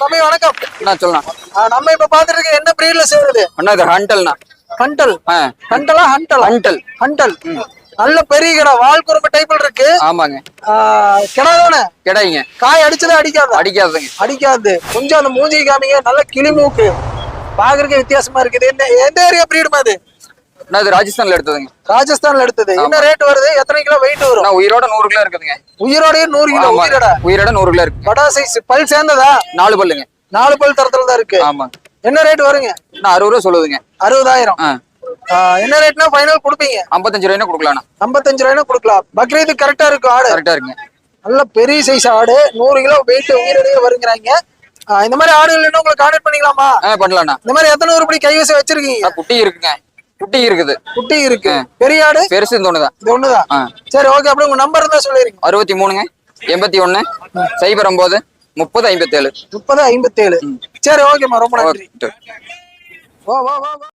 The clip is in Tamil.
தம்பி வணக்கம். என்ன சொல்லலாம் நம்ம இப்ப பாத்துட்டு இருக்க என்ன பிரீட்ல சேருது? அண்ணா இது ஹண்டல்ண்ணா. ஹண்டல்? ஹண்டலா ஹண்டல்? ஹண்டல். ஹண்டல். நல்ல பெரிய கிடா வால் குறும்பு டைப்ல இருக்கு. ஆமாங்க. கிடா தானே? கிடைங்க காய் அடிச்சதே அடிக்காத? அடிக்காதுங்க. அடிக்காது. கொஞ்சம் அந்த மூஞ்சி காமிங்க. நல்ல கிளி மூக்கு பாக்குறதுக்கு வித்தியாசமா இருக்குது. என்ன எந்த ஏரியா பிரீடுமா அது அண்ணா இது ராஜஸ்தான்ல எடுத்ததுங்க. ராஜஸ்தான்ல எடுத்தது. என்ன ரேட் வருது? எத்தனை கிலோ வெயிட் வரும்? அண்ணா உயிரோட நூறு கிலோ இருக்குதுங்க. உயிரோடய நூறு கிலோ உயிரோட? உயிரோட நூறு கிலோ இருக்கு. படா சைஸ் பல் சேர்ந்ததா? நாலு பல்லுங்க. நாலு பல் தரத்துல தான் இருக்கு. ஆமாங்க என்ன ரேட் வருங்க? அண்ணா அறுபது ரூபா சொல்லுதுங்க. அறுபதாயிரம். என்ன ரேட்னா ஃபைனல் கொடுப்பீங்க? ஐம்பத்தஞ்சு ரூபாய்னா கொடுக்கலாண்ணா ஐம்பத்தஞ்சு ரூபாய்னா கொடுக்கலாம். பக்ரீது கரெக்டா இருக்கு ஆடு? கரெக்டா இருக்குங்க. நல்ல பெரிய சைஸ் ஆடு. நூறு கிலோ வெயிட் உயிரோடய வருங்கிறாங்க. இந்த மாதிரி ஆடுகள் உங்களுக்கு கான்டாக்ட் பண்ணிக்கலாமா? ஆ பண்ணலாண்ணா இந்த மாதிரி எத்தனை உருப்படி கைவசம் வச்சிருக்கீங்க? குட்டி இருக்குங்க. குட்டி இருக்குது. குட்டி இருக்கு. பெரிய ஆடு? பெருசு இந்த ஒண்ணுதான். இது ஒண்ணுதான் ஆ. சரி ஓகே அப்படியே உங்க நம்பர் இருந்தா சொல்லிருங்க. அறுபத்தி மூணுங்க. எண்பத்தி ஒண்ணு. சைபர் ஒன்பது முப்பது ஐம்பத்தேழு. முப்பது ஐம்பத்தேழு. சரி ஓகேம்மா ரொம்ப நன்றி. வா வா.